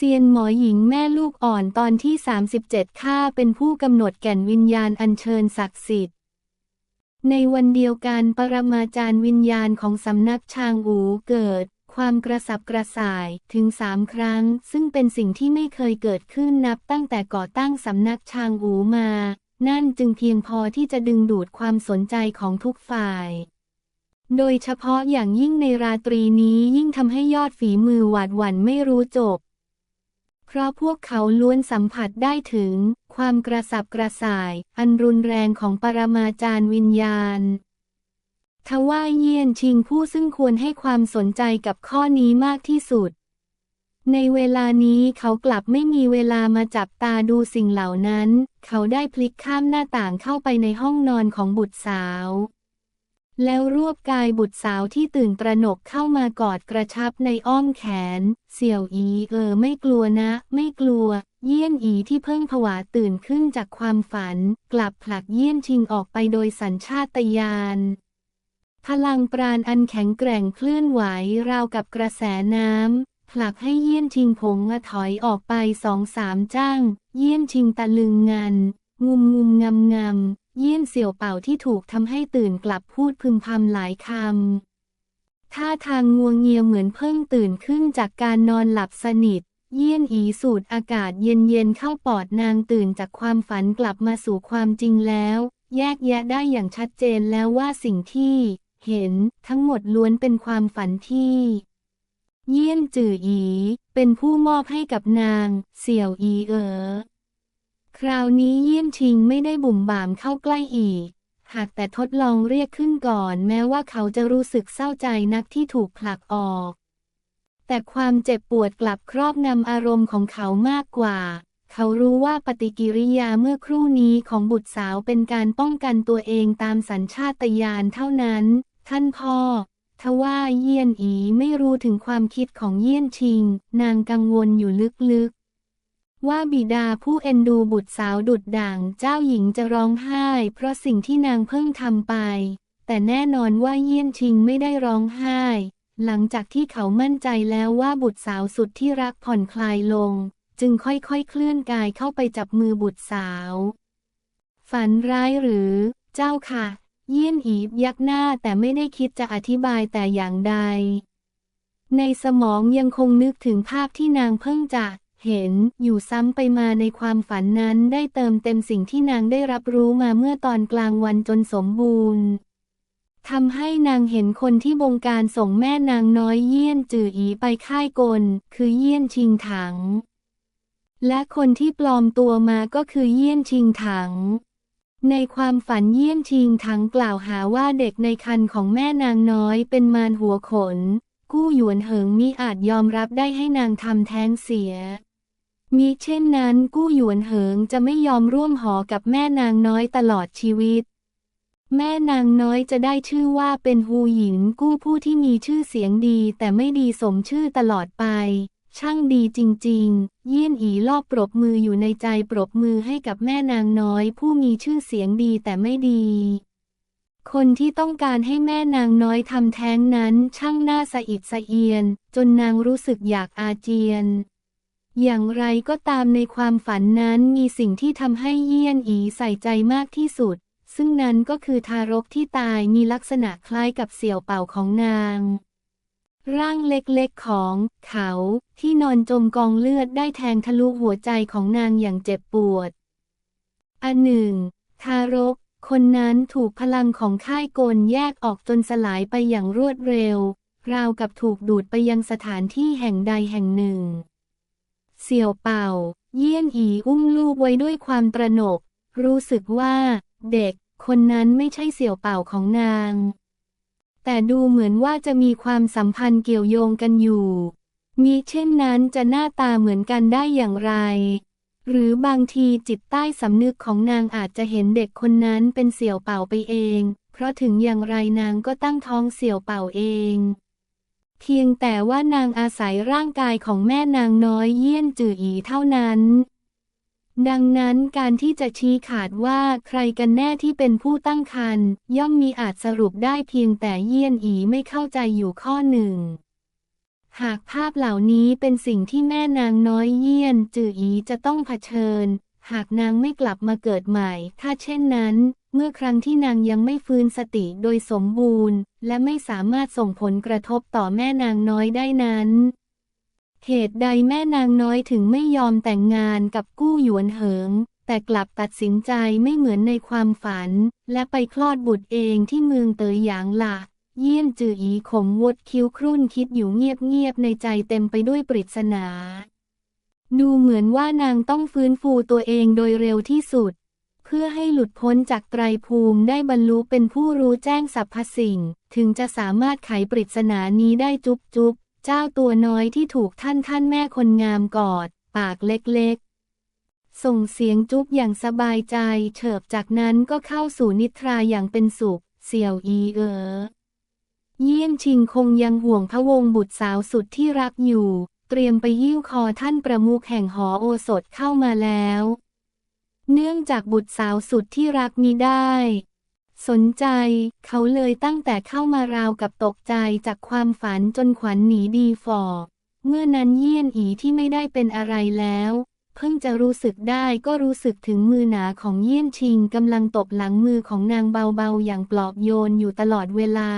เซียนหมอหญิงแม่ลูกอ่อนตอนที่ 37 ข้าเป็นผู้กำหนดแก่นวิญญาณอัญเชิญศักดิ์สิทธิ์ ในวันเดียวกันปรมาจารย์วิญญาณของสำนักชางอูเกิด ความกระสับกระส่ายถึงสามครั้ง ซึ่งเป็นสิ่งที่ไม่เคยเกิดขึ้นนับตั้งแต่ก่อตั้งสำนักชางอูมา นั่นจึงเพียงพอที่จะดึงดูดความสนใจของทุกฝ่ายโดยเฉพาะอย่างยิ่งในราตรีนี้ยิ่งทำให้ยอดฝีมือหวาดหวั่นไม่รู้จบ เพราะพวกเขาล้วนสัมผัสได้ถึง ความกระสับกระส่าย อันรุนแรงของปรมาจารย์วิญญาณทว่าเยี่ยนชิงผู้ซึ่งควรให้ความสนใจกับข้อนี้มากที่สุด ในเวลานี้เขากลับไม่มีเวลามาจับตาดูสิ่งเหล่านั้น เขาได้พลิกข้ามหน้าต่างเข้าไปในห้องนอนของบุตรสาว แล้วรวบกายบุตรสาวที่ตื่นตระหนกเข้ามากอดกระชับในอ้อมแขน เสี่ยวอีเออไม่กลัวนะ ไม่กลัว เยี่ยนอีที่เพิ่งผวาตื่นขึ้นจากความฝัน กลับผลักเยี่ยนชิงออกไปโดยสัญชาตญาณพลังปราณอันแข็งแกร่งเคลื่อนไหวราวกับกระแสน้ำผลักให้เยี่ยนชิงผงอะถอยออกไปสองสามจ้าง เยี่ยนชิงตะลึงงัน งุมงุมงำงำ เยี่ยนเสี่ยวเป่าที่ถูกทำให้ตื่นกลับพูดพึมพำหลายคำ ท่าทางงวงเงียเหมือนเพิ่งตื่นขึ้นจากการนอนหลับสนิท เยี่ยนอีสูดอากาศเย็นๆเข้าปอดนางตื่นจากความฝันกลับมาสู่ความจริงแล้ว แยกแยะได้อย่างชัดเจนแล้วว่าสิ่งที่ เห็นทั้งหมดล้วนเป็นความฝันที่ เยี่ยนจื่ออี เป็นผู้มอบให้กับนาง เสี่ยวอีเอ๋อ คราวนี้เยี่ยนชิงไม่ได้บุ่มบามเข้าใกล้อีก หากแต่ทดลองเรียกขึ้นก่อน แม้ว่าเขาจะรู้สึกเศร้าใจนักที่ถูกผลักออก แต่ความเจ็บปวดกลับครอบงำอารมณ์ของเขามากกว่า เขารู้ว่าปฏิกิริยาเมื่อครู่นี้ของบุตรสาวเป็นการป้องกันตัวเองตามสัญชาตญาณเท่านั้น ท่านพ่อทว่าเยี่ยนอีไม่รู้ถึงความคิดของเยี่ยนชิง นางกังวลอยู่ลึก ว่าบิดาผู้เอ็นดูบุตรสาวดุดด่างเจ้าหญิงจะร้องไห้ เพราะสิ่งที่นางเพิ่งทำไป แต่แน่นอนว่าเยี่ยนชิงไม่ได้ร้องไห้ หลังจากที่เขามั่นใจแล้วว่าบุตรสาวสุดที่รักผ่อนคลายลง จึงค่อยๆเคลื่อนกายเข้าไปจับมือบุตรสาว ฝันร้ายหรือ เจ้าค่ะ เยี่ยนอีบยักหน้าแต่ไม่ได้คิดจะอธิบายแต่อย่างใด ในสมองยังคงนึกถึงภาพที่นางเพิ่งจะ เห็นอยู่ซ้ำไปมาในความฝันนั้นได้เติมเต็มสิ่งที่นางได้รับรู้มาเมื่อตอนกลางวันจนสมบูรณ์ทำให้นางเห็นคนที่บงการส่งแม่นางน้อยเยี่ยนจื่ออีไปค่ายกล คือเยี่ยนชิงถัง และคนที่ปลอมตัวมาก็คือเยี่ยนชิงถัง ในความฝันเยี่ยนชิงถังกล่าวหาว่าเด็กในคันของแม่นางน้อยเป็นมารหัวขน กู้หยวนเหิงมิอาจยอมรับได้ให้นางทำแท้งเสีย มิเช่นนั้นกู้หยวนเหิงจะไม่ยอมร่วมหอกับแม่นางน้อยตลอดชีวิต แม่นางน้อยจะได้ชื่อว่าเป็นฮูหยินกู้ผู้ที่มีชื่อเสียงดีแต่ไม่ดีสมชื่อตลอดไป ช่างดีจริง ๆ เยี่ยนอีลอบปรบมืออยู่ในใจปรบมือให้กับแม่นางน้อย ผู้มีชื่อเสียงดีแต่ไม่ดีคนที่ต้องการให้แม่นางน้อยทำแท้งนั้นช่างหน่าสะอิดสะเอียน จนนางรู้สึกอยากอาเจียน อย่างไรก็ตามในความฝันนั้นมีสิ่งที่ทำให้เยี่ยนอีใส่ใจมากที่สุด ซึ่งนั้นก็คือทารกที่ตายมีลักษณะคล้ายกับเสี่ยวเป่าของนาง ร่างเล็กๆของเขาที่นอนจมกองเลือดได้แทงทะลุหัวใจของนางอย่างเจ็บปวด อันหนึ่ง ทารก คนนั้นถูกพลังของค่ายโกลแยกออกจนสลายไปอย่างรวดเร็ว ราวกับถูกดูดไปยังสถานที่แห่งใดแห่งหนึ่ง เสี่ยวเป่า เยี่ยนอีอุ้มลูกไว้ด้วยความตระหนก รู้สึกว่า เด็ก คนนั้นไม่ใช่เสี่ยวเป่าของนาง แต่ดูเหมือนว่าจะมีความสัมพันธ์เกี่ยวโยงกันอยู่ มีเช่นนั้นจะหน้าตาเหมือนกันได้อย่างไร หรือบางทีจิตใต้สำนึกของนางอาจจะเห็นเด็กคนนั้นเป็นเสี่ยวเป่าไปเอง เพราะถึงอย่างไรนางก็ตั้งท้องเสี่ยวเป่าเอง เพียงแต่ว่านางอาศัยร่างกายของแม่นางน้อยเยี่ยนจื่ออีเท่านั้น ดังนั้นการที่จะชี้ขาดว่าใครกันแน่ที่เป็นผู้ตั้งครรภ์ย่อมมีอาจสรุปได้เพียงแต่เยี่ยนอีไม่เข้าใจอยู่ข้อหนึ่ง หากภาพเหล่านี้เป็นสิ่งที่แม่นางน้อยเยี่ยนจืออีจะต้องเผชิญ หากนางไม่กลับมาเกิดใหม่ ถ้าเช่นนั้น เมื่อครั้งที่นางยังไม่ฟื้นสติโดยสมบูรณ์ และไม่สามารถส่งผลกระทบต่อแม่นางน้อยได้นั้น เหตุใดแม่นางน้อยถึงไม่ยอมแต่งงานกับกู้หยวนเหิง แต่กลับตัดสินใจไม่เหมือนในความฝัน และไปคลอดบุตรเองที่เมืองเตยหยางหล่ะเยี่ยนจืออีขมวดคิ้วครุ่นคิดอยู่เงียบๆในใจเต็มไปด้วยปริศนา ดูเหมือนว่านางต้องฟื้นฟูตัวเองโดยเร็วที่สุด เพื่อให้หลุดพ้นจากไตรภูมิได้บรรลุเป็นผู้รู้แจ้งสรรพสิ่ง ถึงจะสามารถไขปริศนานี้ได้จุบจุบเจ้าตัวน้อยที่ถูกท่านท่านแม่คนงามกอด ปากเล็กๆ ส่งเสียงจุบอย่างสบายใจ เฉิบจากนั้นก็เข้าสู่นิทราอย่างเป็นสุข เสี่ยวอีเอ๋อเยี่ยนชิงคงยังห่วงพระวงบุตรสาวสุดที่รักอยู่ เตรียมไปยิ้วคอท่านประมุขแห่งหอโอสถเข้ามาแล้ว เนื่องจากบุตรสาวสุดที่รักมีได้ สนใจ เขาเลยตั้งแต่เข้ามาราวกับตกใจจากความฝันจนขวัญหนีดีฟอเมื่อนั้นเยี่ยนอีที่ไม่ได้เป็นอะไรแล้ว เพิ่งจะรู้สึกได้ก็รู้สึกถึงมือหนาของเยี่ยนชิงกำลังตบหลังมือของนางเบาๆอย่างปลอบโยนอยู่ตลอดเวลา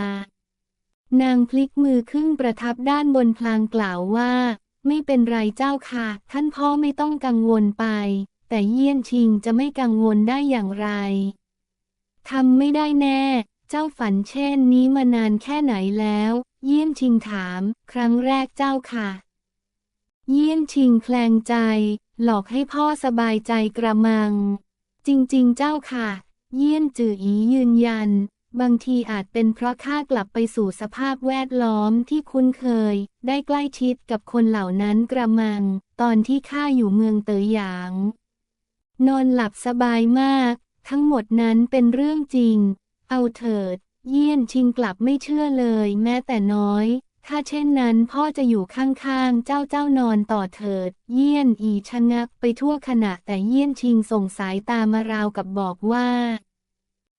นางพลิกมือขึ้นประทับด้านบนพลางกล่าวว่า ไม่เป็นไรเจ้าค่ะ ท่านพ่อไม่ต้องกังวลไป แต่เยี่ยนชิงจะไม่กังวลได้อย่างไรทำไม่ได้แน่ เจ้าฝันเช่นนี้มานานแค่ไหนแล้ว เยี่ยนชิงถาม ครั้งแรกเจ้าค่ะ เยี่ยนชิงแคลงใจ หลอกให้พ่อสบายใจกระมัง จริง ๆ เจ้าค่ะ เยี่ยนจืออียืนยัน บางทีอาจเป็นเพราะข้ากลับไปสู่สภาพแวดล้อมที่คุ้นเคย ได้ใกล้ชิดกับคนเหล่านั้นกระมัง ตอนที่ข้าอยู่เมืองเตยหยาง นอนหลับสบายมาก ทั้งหมดนั้นเป็นเรื่องจริง เอาเถิด เยี่ยนชิงกลับไม่เชื่อเลย แม้แต่น้อย ถ้าเช่นนั้นพ่อจะอยู่ข้างๆ เจ้าเจ้านอนต่อเถิด เยี่ยนอีชะงักไปทั่วขณะแต่เยี่ยนชิงส่งสายตามาราวกับบอกว่า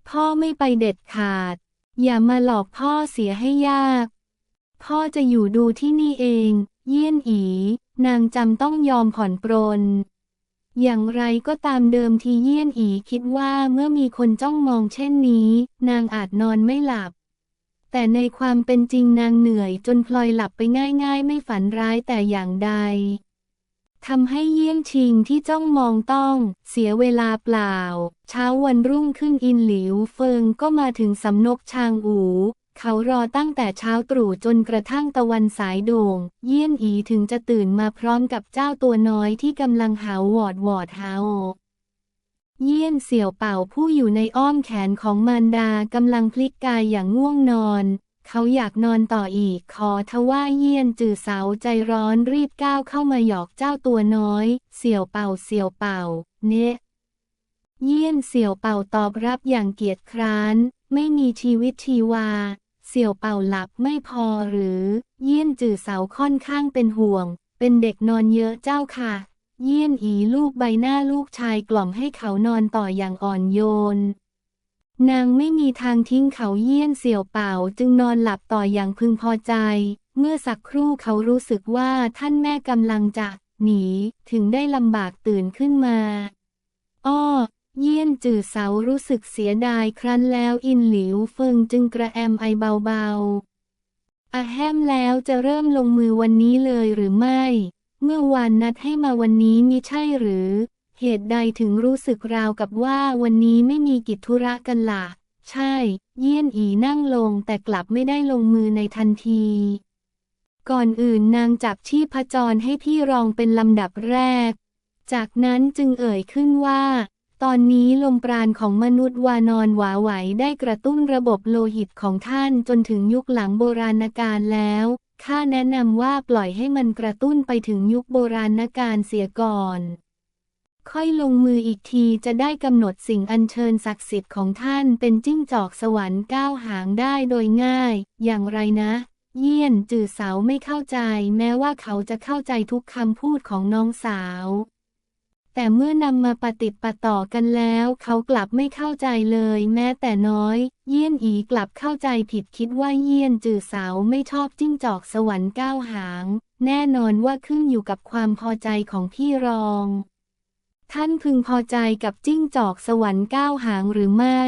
พ่อไม่ไปเด็ดขาด อย่ามาหลอกพ่อเสียให้ยาก พ่อจะอยู่ดูที่นี่เอง เยี่ยนอี นางจำต้องยอมผ่อนปรน อย่างไรก็ตามเดิมทีเยี่ยนอีคิดว่าเมื่อมีคนจ้องมองเช่นนี้ นางอาจนอนไม่หลับ แต่ในความเป็นจริงนางเหนื่อยจนพลอยหลับไปง่าย ๆ ไม่ฝันร้ายแต่อย่างใด ทำให้เยี่ยงชิงที่จ้องมองต้อง เสียเวลาเปล่า เช้าวันรุ่งขึ้นอินหลิวเฟิงก็มาถึงสำนกชางอูเขารอตั้งแต่เช้าตรู่จนกระทั่งตะวันสายโด่ง เยี่ยนอีถึงจะตื่นมาพร้อมกับเจ้าตัวน้อยที่กำลังหาวอดวอดหาวเยี่ยนเสี่ยวเป่าผู้อยู่ในอ้อมแขนของมารดากำลังพลิกกายอย่างง่วงนอน เขาอยากนอนต่ออีก ขอทว่าเยี่ยนจือเสาใจร้อนรีบก้าวเข้ามาหยอกเจ้าตัวน้อย เสี่ยวเป่าเสี่ยวเป่า เนะเยี่ยนเสี่ยวเป่าตอบรับอย่างเกียจคร้าน ไม่มีชีวิตชีวา เสี่ยวเป่าหลับไม่พอหรือ เยี่ยนจือเสาค่อนข้างเป็นห่วง เป็นเด็กนอนเยอะเจ้าค่ะ เยี่ยนอีลูกใบหน้าลูกชายกล่อมให้เขานอนต่ออย่างอ่อนโยน นางไม่มีทางทิ้งเขาเยี่ยนเสี่ยวเป่าจึงนอนหลับต่ออย่างพึงพอใจ เมื่อสักครู่เขารู้สึกว่าท่านแม่กำลังจะหนีถึงได้ลำบากตื่นขึ้นมา อ้อ เยี่ยนจื่อเสารู้สึกเสียดายครั้นแล้วอินหลิวเฟิงจึงกระแอมไอเบาๆอะแฮมแล้วจะเริ่มลงมือวันนี้เลยหรือไม่ เมื่อวานนัดให้มาวันนี้มิใช่หรือ เหตุใดถึงรู้สึกราวกับว่าวันนี้ไม่มีกิจธุระกันล่ะ ใช่ เยี่ยนอีนั่งลงแต่กลับไม่ได้ลงมือในทันที ก่อนอื่นนางจับชีพจรให้พี่รองเป็นลำดับแรก จากนั้นจึงเอ่ยขึ้นว่า ตอนนี้ลมปราณของมนุษย์วานอนหวาไหวได้กระตุ้นระบบโลหิตของท่านจนถึงยุคหลังโบราณกาลแล้วข้าแนะนำว่าปล่อยให้มันกระตุ้นไปถึงยุคโบราณกาลเสียก่อน ค่อยลงมืออีกทีจะได้กำหนดสิ่งอันเชิญศักดิ์สิทธิ์ของท่านเป็นจิ้งจอกสวรรค์ก้าวหางได้โดยง่าย อย่างไรนะ เยี่ยนจื่อสาวไม่เข้าใจ แม้ว่าเขาจะเข้าใจทุกคำพูดของน้องสาว แต่เมื่อนำมาปฏิปปต่อกันแล้ว เขากลับไม่เข้าใจเลย แม้แต่น้อย เยี่ยนอีกลับเข้าใจผิดคิดว่าเยี่ยนจื่อสาวไม่ชอบจิ้งจอกสวรรค์ก้าวหาง แน่นอนว่าขึ้นอยู่กับความพอใจของพี่รอง ท่านพึงพอใจกับจิ้งจอกสวรรค์ก้าวหางหรือไม่